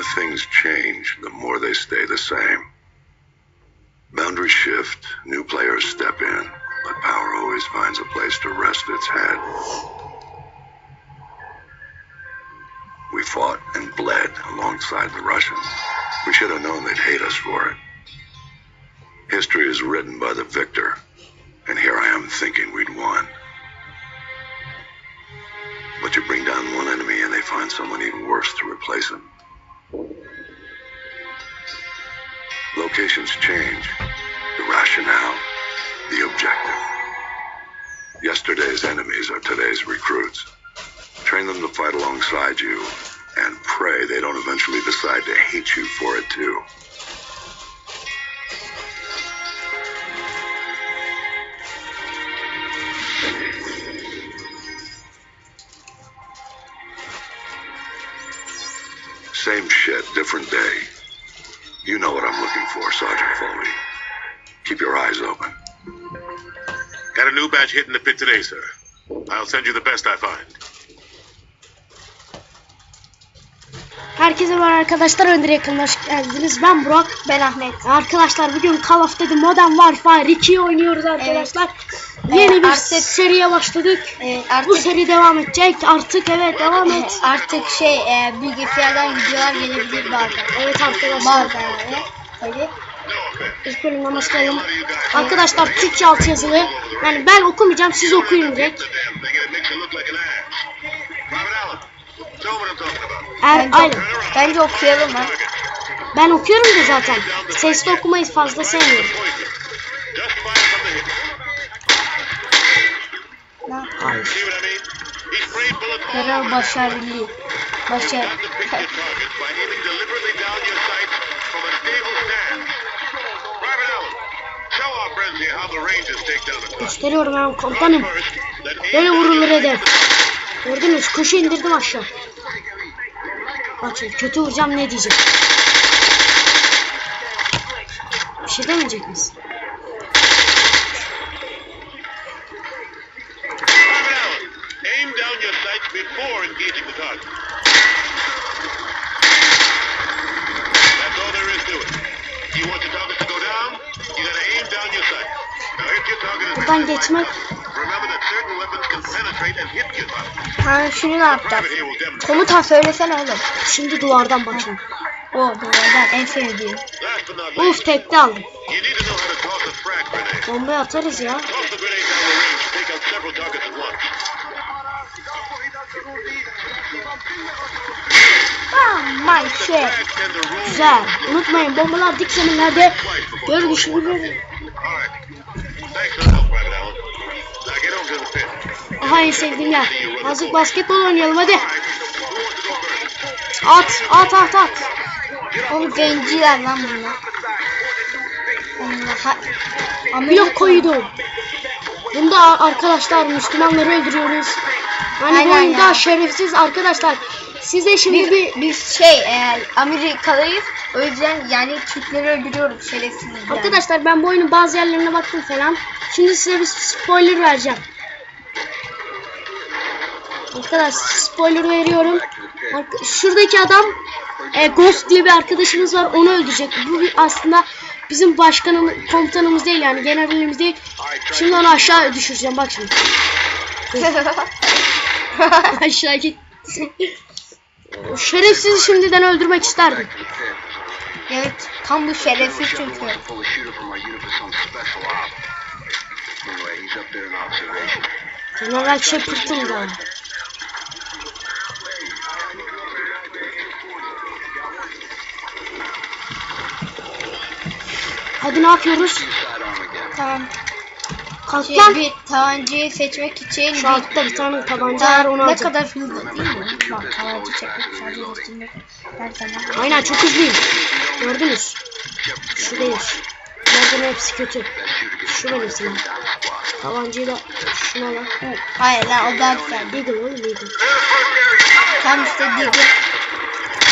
more things change, the more they stay the same. Boundaries shift, new players step in, but power always finds a place to rest its head. We fought and bled alongside the Russians. We should have known they'd hate us for it. History is written by the victor, and here I am thinking we'd won. But you bring down one enemy and they find someone even worse to replace him. Locations change, the rationale, the objective. Yesterday's enemies are today's recruits. Train them to fight alongside you, and pray they don't eventually decide to hate you for it too. Same shit, different day. You know what I'm looking for, Sergeant Foley. Keep your eyes open. Got a new batch hitting the pit today, sir. I'll send you the best I find. Herkese merhaba arkadaşlar Önder Yakın'la hoş geldiniz. Ben Burak. Ben Ahmet. Arkadaşlar bugün Call of Duty Modern Warfare 2'yi oynuyoruz arkadaşlar. Yeni Evet, bir artık- seriye başladık. Ee, Bu artık seri devam edecek. Artık evet devam et. artık şey e, bilgisayardan videolar gelebilir bazen. Evet arkadaşlar. Bazen yani. Öyle. İlk bölümden başlayalım. Arkadaşlar Türkçe alt yazılı. Yani ben okumayacağım siz okuyun direkt. Er, Bence, aynen. bence okuyalım ha. Ben okuyorum da zaten. Sesli okumayı fazla sevmiyorum. Hayır. Görev başarılı. Başarı. Gösteriyorum ben komutanım. Böyle vurulur hedef. Gördünüz kuşu indirdim aşağı. Bak şimdi kötü vuracağım ne diyecek. Bir şey demeyecek misin? Aim down your sights before engaging the target. That's all there is to it. You want your target to go down? You gotta aim down your sights. Now hit your target as Buradan geçmek. Remember that certain weapons can penetrate and hit your target. Ha şunu ne yapacağız? Komutan söylesene oğlum. Şimdi duvardan bakayım. O duvardan en sevdiğim. Uf tekte aldım. Bombayı atarız ya. My shit. To roll Güzel. Unutmayın bombalar dik zeminlerde gör düşürülür. All right. Thanks for the help, Private Allen. Now get over to the pit. Aha en sevdiğim yer. Azıcık basketbol oynayalım hadi. At at at at. Oğlum zenciler lan bunlar. Allah. Blok koydum. Bunda arkadaşlar Müslümanları öldürüyoruz. Hani bu Aynen oyunda ya. şerefsiz arkadaşlar. Size şimdi bir biz şey e, Amerikalıyız. O yüzden yani Türkleri öldürüyoruz şerefsiz yani. Arkadaşlar ben bu oyunun bazı yerlerine baktım falan. Şimdi size bir spoiler vereceğim. Arkadaşlar spoiler veriyorum. Şuradaki adam e, Ghost diye bir arkadaşımız var onu öldürecek. Bu bir aslında bizim başkanımız, komutanımız değil yani generalimiz değil. Şimdi onu aşağı düşüreceğim bak şimdi. aşağı git. O Şerefsizi şimdiden öldürmek isterdim. evet tam bu şerefsiz çünkü. General Shepard'ın da. Hadi ne yapıyoruz? Tamam. Kalk Şey, bir tabancayı seçmek için Şu bir altta bir tane tabanca var onu ne kadar hızlı değil mi? Bak tabanca çekmek, şarjı değiştirmek. Her zaman. Aynen çok hızlıyım. Gördünüz. Şu değil. Bunların hepsi kötü. Şu benim silahım. Tabancayı da şuna bak. Evet. Hayır lan o daha güzel. Deagle oğlum Deagle. Tam işte Diggle.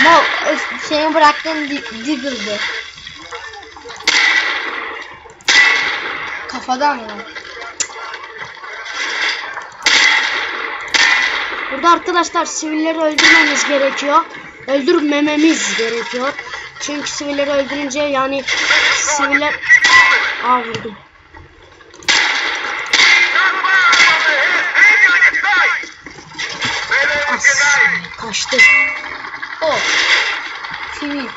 Ama o senin bıraktığın Diggle'dı. Kafadan mı? Burada arkadaşlar sivilleri öldürmemiz gerekiyor. Öldürmememiz gerekiyor. Çünkü sivilleri öldürünce yani siviller... Aa vurdum. As. Kaçtı. O. Sivil.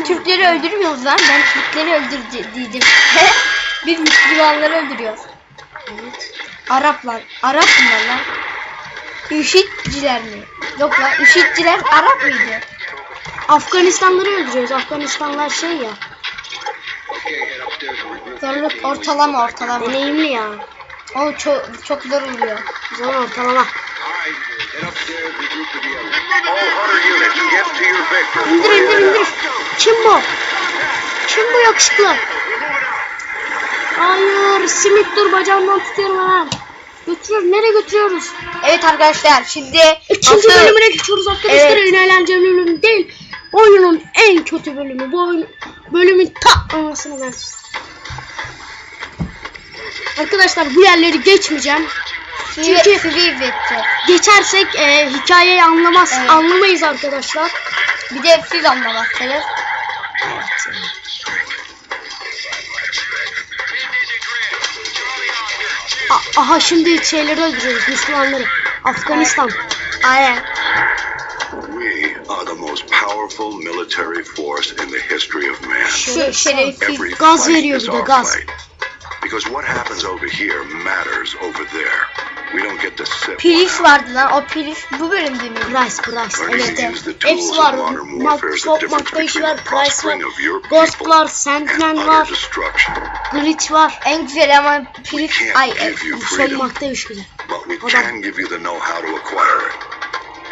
Biz Türkleri öldürmüyoruz lan. Ben Türkleri öldürdüm. Biz Müslümanları öldürüyoruz. Evet. Araplar. Arap bunlar lan. IŞİD'ciler mi? Yok lan IŞİD'ciler Arap mıydı? Afganistanları öldürüyoruz. Afganistanlar şey ya. Zorluk ortalama ortalama. Deneyimli ya. O çok çok zor oluyor. Zor ortalama. İndir indir indir. Kim bu? Kim bu yakışıklı? Hayır. Simit dur bacağımdan tutuyorum hemen. Götürüyor. Nereye götürüyoruz? Evet arkadaşlar şimdi İkinci asıl- bölümüne geçiyoruz arkadaşlar. Evet. En eğlenceli bölüm değil. Oyunun en kötü bölümü. Bu oyun, bölümün ta anasını ben. Arkadaşlar bu yerleri geçmeyeceğim. Çünkü vetti. Geçersek e, hikayeyi anlamaz, Evet. anlamayız arkadaşlar. Bir de siz anlamazsınız. A- aha şimdi şeyleri öldürüyoruz Müslümanları. Afganistan. Aynen. We are the most powerful military force in the history of man. Şu şerefsiz. Every Gaz fight veriyor is bir de, our gaz. fight. Because what happens over here matters over there. We don't get to sit Pirinç one out. vardı lan. O pirinç bu bölümde mi? Price, Price. Evet. evet. Hepsi of var. modern warfare Mak is the Top difference Maktaş between var, Price var. Ghost var, and Sandman var. Glitch var. En güzel ama pirinç can't ay freedom, Maktaş güzel.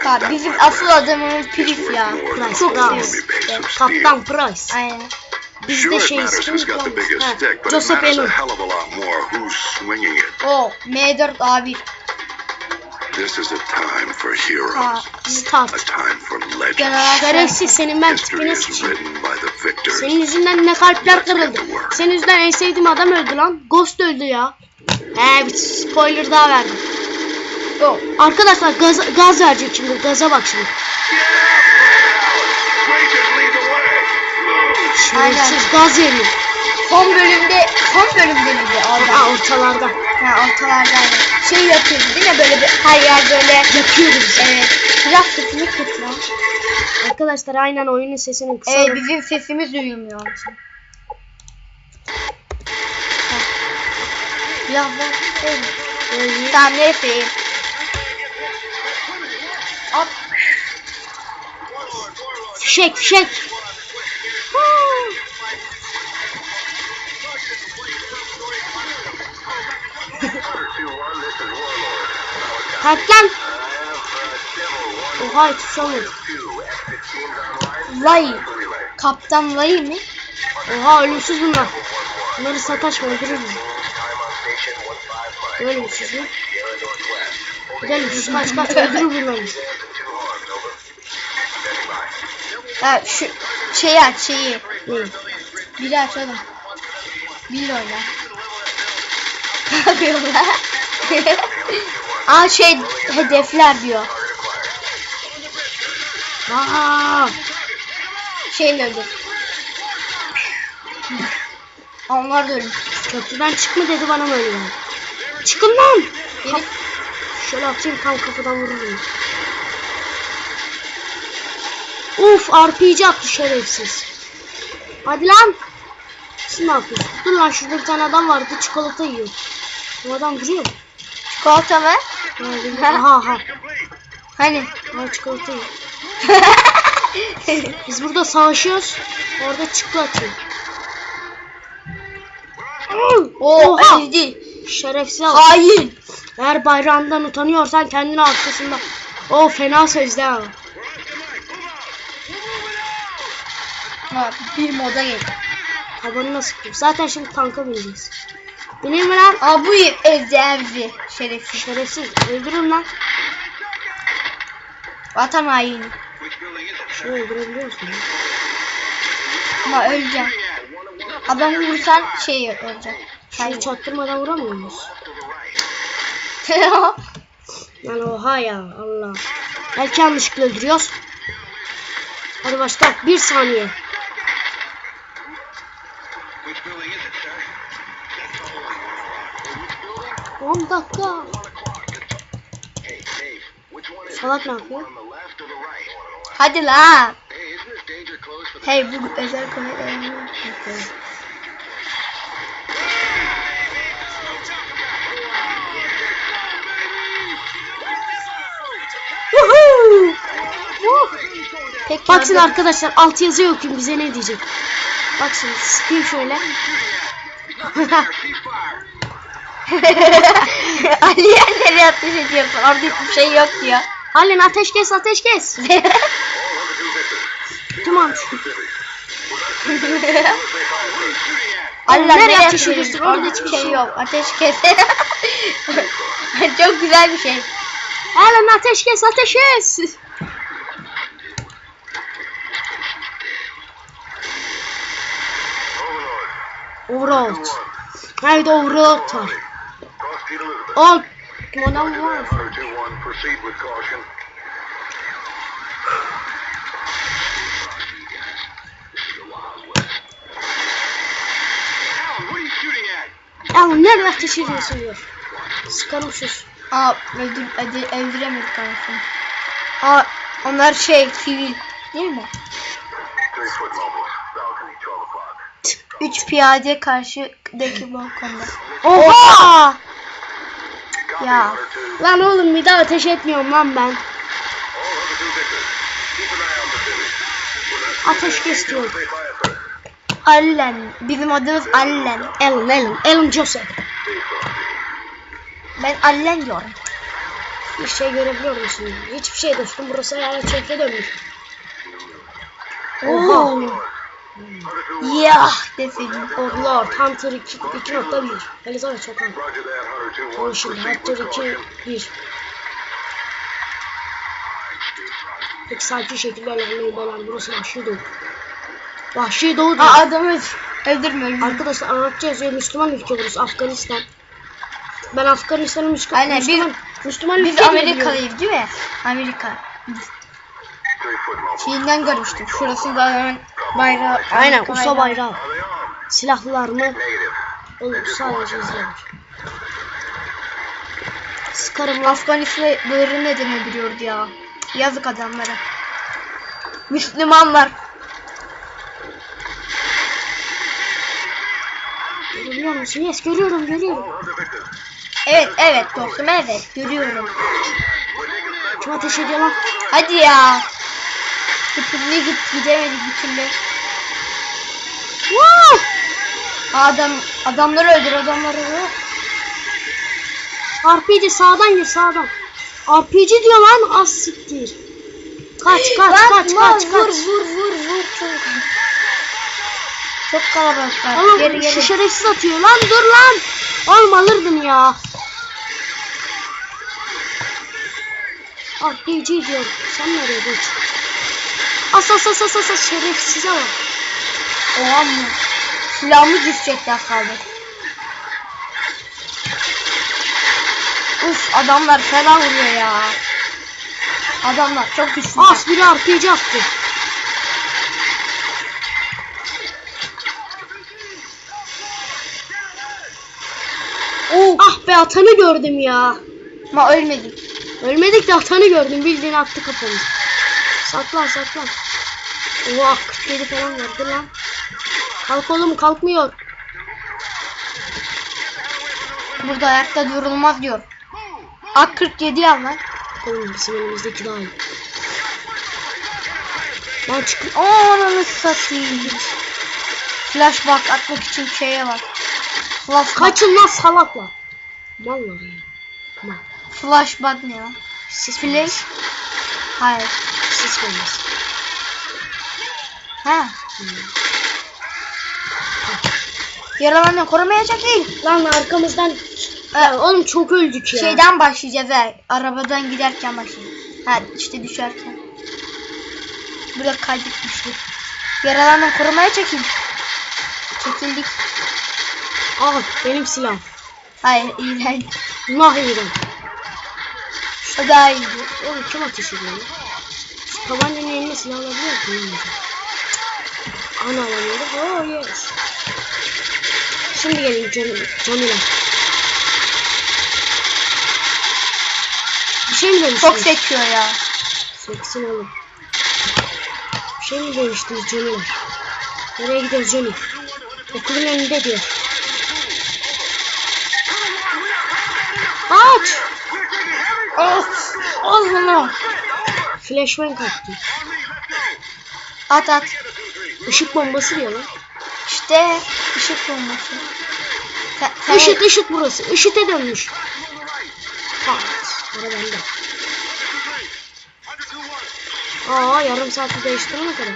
Adam. bizim asıl adamımız worth ya. Price, of steel. Kaptan Price. Aynen. Biz Sure, stick, but it Joseph Allen. hell of a lot more who's swinging it. O M4A1. This is a time for heroes, Start. a time for legends. Şerefsiz senin ben tipine sıçayım. Senin yüzünden ne kalpler kırıldı. Senin yüzünden en sevdiğim adam öldü lan. Ghost öldü ya. He bir spoiler daha verdim. o. Arkadaşlar gaz, gaz verecek şimdi. Gaza bak şimdi. Rangers Şerefsiz gaz veriyor. Son bölümde son bölümde miydi orada? ortalarda. Ha ortalardaydı. Şey yapıyordu değil mi böyle bir her yer böyle Yakıyordu bizi. Evet. Biraz sesini kıs lan. Arkadaşlar aynen oyunun sesini kısalım. Evet bizim sesimiz duyulmuyor. Ha. Ya ben Öyle. Tamam neyse. At. Fişek fişek. Kalk lan. Oha şey olmadı. Lay. Kaptan Lay mı? Oha ölümsüz bunlar. Bunları sataşma öldürür bizi. Ölümsüz mü? Ölümsüz kaç kaç öldürür bunları. Ha şu şeyi aç şeyi. Ne? Biri aç oğlum. Bir oyna. Ne yapıyorlar? Aa şey hedefler diyor. Aa, Şeyin öldü. Onlar da ölmüş. köprüden çıkma dedi bana böyle. Çıkın lan. Kap- Şöyle atayım tam kafadan vururum. Uf RPG attı şerefsiz. Hadi lan. Siz ne yapıyorsun? Dur lan şurada bir tane adam vardı çikolata yiyor. Bu adam duruyor. mu? çikolata mı? Ha, aha. Hani? Ha çikolata yiyor. Biz burada savaşıyoruz. Orada çikolata yiyor. Oha. Şerefsiz adam. Hain. Eğer bayrağından utanıyorsan kendini arkasında. O fena sözde Ha, bir moda gel. Tabanına sıktım. Zaten şimdi tanka bineceğiz. Bineyim mi lan? Aa bu ezdi evzi. Şerefsiz. Şerefsiz. Öldürün lan. Vatan haini. Şunu öldürebiliyor musun? Ama öleceğim. Adamı vursan şey olacak. Şunu çaktırmadan vuramıyor muyuz? Lan oha ya Allah. Belki yanlışlıkla öldürüyoruz. Hadi başla. Bir saniye. Which building is it, sir? 10 dakika. Salak ne yapıyor? Hadi la. Hey, bu özel konu. Peki. Baksın arkadaşlar alt yazı yok bize ne diyecek. Bak şimdi sıkayım şöyle. Ali'ye nereye ateş ediyorsun? Orada hiçbir şey yok diyor. Halen ateş kes ateş kes. tamam. Allah nereye ateş ediyorsun? Orada hiçbir şey yok. Ateş kes. Çok güzel bir şey. Halen ateş kes ateş kes. Overlord. Nerede Overlord var? Al. Adam var? Hunter 2-1, proceed with caution. Alan, what are you shooting at? Ya nerede ateş ediyorsun diyor. Sıkarım sus. Aa öldür, öldür, öldüremedik anasını. Aa onlar şey sivil. Değil mi? Three foot mobiles. Balcony, 12 o'clock. Üç piyade karşıdaki balkonda. Oha! Ya. Hunter 2. Lan oğlum bir daha ateş etmiyorum lan ben. All Hunter 2 victors. Keep an eye on the city. We're not Ateş kes diyor. Stay fire first. Allen. Bizim adımız Allen. Alan Alan Alan Joseph. Ben Allen diyorum. Bir şey görebiliyor musun? Hiçbir şey dostum. Burası hayal çekre dönmüş. Oha. Oo. Ya deseydin. Overlord Hunter 2 2.1. Elizabeth Sokan. Roger that, Hunter 2-1. Tamam şimdi Hunter with 2 caution. 1. Peki sakin şekilde ilerleyin beyler. Burası Vahşi Doğu. Vahşi Doğu diyor. Adamı öldürme öldürme. Arkadaşlar Arapça yazıyor. Müslüman ülke burası. Afganistan. Ben Afganistan'ın Müslüman, Aynen, biz- Müslüman, Müslüman Biz ülke diye biliyorum. Amerikalıyız değil mi? Amerika. Şeyinden görmüştüm. Şurasında hemen bayrağı. Aynen Amerika USA bayrağı. Negative. Olur sadece izlenir. Sıkarım. Afganistan'ı neden öldürüyordu ya? Yazık adamlara. Müslümanlar. Görüyor musun? Yes görüyorum görüyorum. Evet evet dostum evet görüyorum. Kim ateş ediyor lan? Hadi ya. Bir türlü git gidemedik bir türlü. Wow! Adam adamları öldür adamları. RPG sağdan gir sağdan. RPG diyor lan az siktir. Kaç kaç Lan, kaç lan, kaç vur, kaç. Vur vur vur çok. Çok kalabalıklar. Oğlum geri şu geri. şerefsiz atıyor lan dur lan. Oğlum alırdın ya. RPG diyor. Sen nereye geç? As as as as as as şerefsize bak. Oha mı? Silahımı düşecekti az kaldı. Uf adamlar fena vuruyor ya. Adamlar çok güçlü. As biri RPG attı. Oh. Ah be atanı gördüm ya. Ama ölmedim. Ölmedik de atanı gördüm. Bildiğin attı kafamı. Saklan saklan. Oha 47 falan verdi lan. Kalk oğlum kalkmıyor. Burada ayakta durulmaz diyor. Ak 47 al lan. Oğlum bizim elimizdeki daha iyi. Lan çık. Ananı satayım. Flashback atmak için şeye var. Flashback. Kaçın lan salakla. Mallar ya. Mal. Flashback ne ya? Sis Flash? Hayır. Sis bombası. Ha. Yaralanma korumaya çekil. Lan arkamızdan. Ya, oğlum çok öldük ya. Şeyden başlayacağız ha. Arabadan giderken başlayacağız. Ha işte düşerken. Burada kaydetmişti. Yaralanma korumaya çekil. Çekildik. Al benim silahım. Hayır iğrenç. Mahir'im. O daha iyiydi. Oğlum kim ateş ediyor lan? Tabancanın eline silah alabiliyor muyum? Ana alamıyordu. Oh yes. Şimdi gelin Can Camila. Bir şey mi demiştiniz? Çok sekiyor ya. Seksin oğlum. Bir şey mi demiştiniz Camila? Nereye gidiyoruz Johnny? Okulun önünde diyor. Aç! Of. Al bunu. Flashbang attı. At at. Işık bombası diyor lan. İşte ışık bombası. Sen, sen Işık ışık burası. Işık'a dönmüş. Pat. Ara bende. Aa yarım saati değiştirene kadar.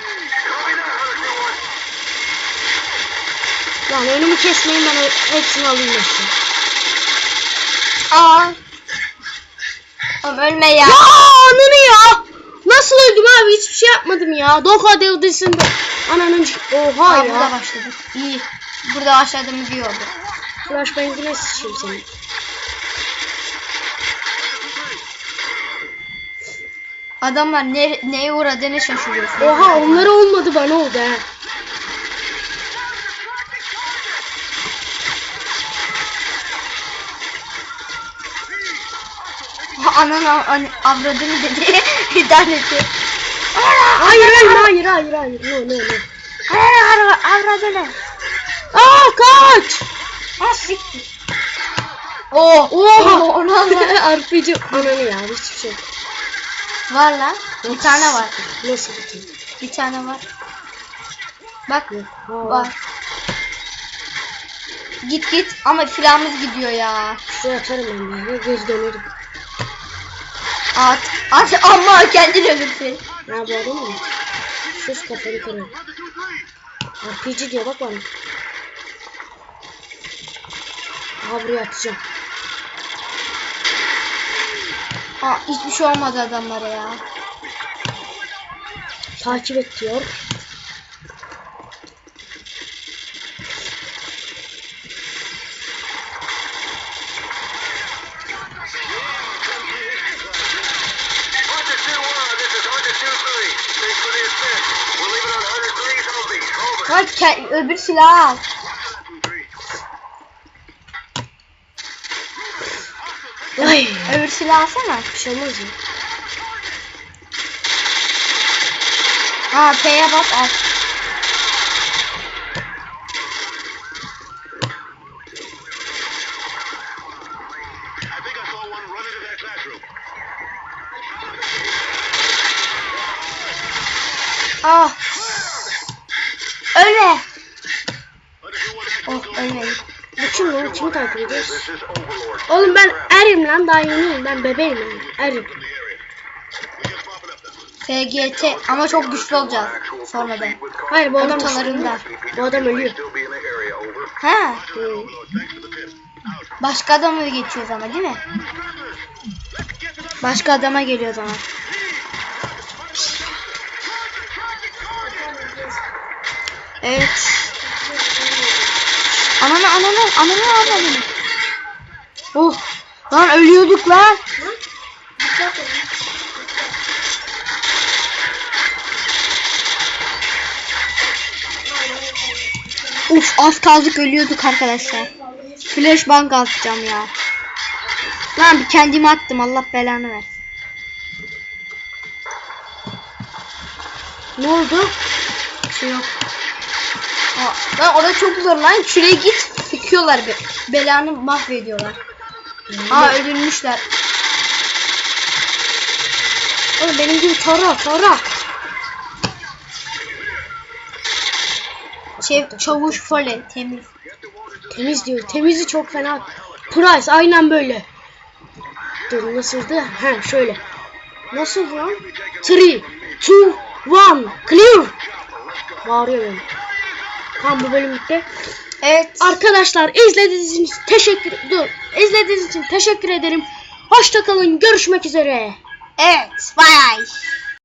Yani önümü kesmeyin ben hepsini alayım yoksa. Aa. Oğlum ölme ya. Ya ananı ya. Nasıl öldüm abi hiçbir şey yapmadım ya. Doka devdisinde. Ananın Oha Aa, burada ya. başladık. İyi. Burada başladığımız iyi oldu. Flashbang'ine sıçayım seni. Adamlar ne, neye uğradığını şaşırıyorsun. Oha onlara olmadı bana oldu he. Ananı an, avradını dedi. Bir tanesi. Hayır hayır hayır hayır hayır. No no no. Aa, avradını. Aa kaç. Siktir. Oo. Oha. Oo, Onu Allah. RPG ananı ya hiçbir şey. Var lan. Bir tane var. Nasıl biteyim? Bir tane var. Bak. Ha, Var. Git git ama filanımız gidiyor ya. Şuraya atarım ben de. Göz dönerim. At. At ama kendin ölürsün. Bu adam mı? Sus kafanı kırarım. RPG diyor bak bana. Aha buraya atacağım. Aa, hiçbir şey olmadı adamlara ya. Takip et diyor. Ke- öbür silah al. Ay. Öbür silah alsana. Bir şey. Aa P'ye bas al. I 2-1 Oh ölmedi. Bu kim lan? Kimi takip ediyoruz? Oğlum ben erim lan daha yeniyim. Ben bebeğim yani. Erim. FGT ama çok güçlü olacağız sonradan. Hayır bu adam Ortalarında. Bu adam ölüyor. Ha. Başka adama geçiyoruz ama değil mi? Başka adama geliyoruz ama. Evet. Ananı ananı ananı ananı. Oh. Lan ölüyorduk lan. Uf az kaldık ölüyorduk arkadaşlar. Flashbang atacağım ya. Lan bir kendime attım Allah belanı ver. Ne oldu? Bir şey yok. Lan orada çok zor lan. Şuraya git. Sıkıyorlar be. Belanı mahvediyorlar. Aa öldürmüşler. Oğlum benim gibi tara tara. Şey, çavuş fole temiz. Temiz diyor. Temizi çok fena. Price aynen böyle. Dur nasıldı? Ha şöyle. Nasıl lan? 3, 2, 1, clear. Bağırıyor benim. Tamam bu bölüm bitti. Evet. Arkadaşlar izlediğiniz için teşekkür dur. İzlediğiniz için teşekkür ederim. Hoşça kalın. Görüşmek üzere. Evet. Bye.